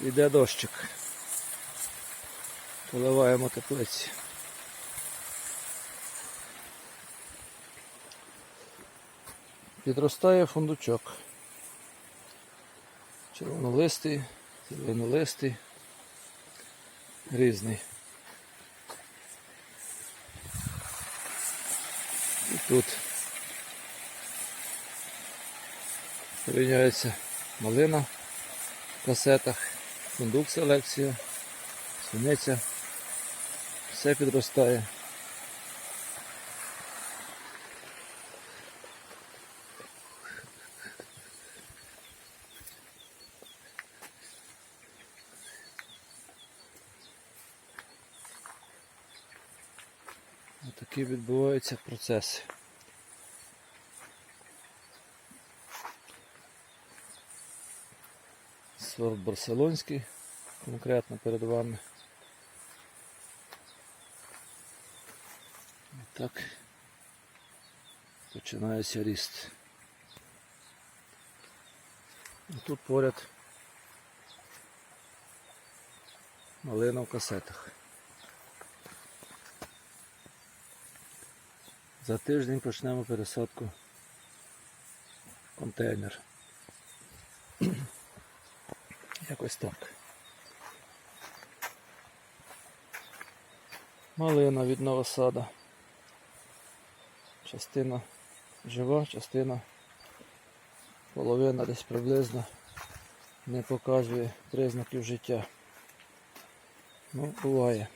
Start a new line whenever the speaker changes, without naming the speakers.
Іде дощик. Поливаємо теплиці. Підростає фундучок. Червонолистий, зеленолистий, різний. І тут порівняється малина в касетах, фундук селекція, суниця. Все підростає. Отакі відбуваються процеси. Сорт барселонський, конкретно перед вами. І так починається ріст. І тут поряд малина в касетах. За тиждень почнемо пересадку в контейнер. Якось так. Малина від новосада. Частина жива, частина половина десь приблизно не показує признаків життя. Ну, буває.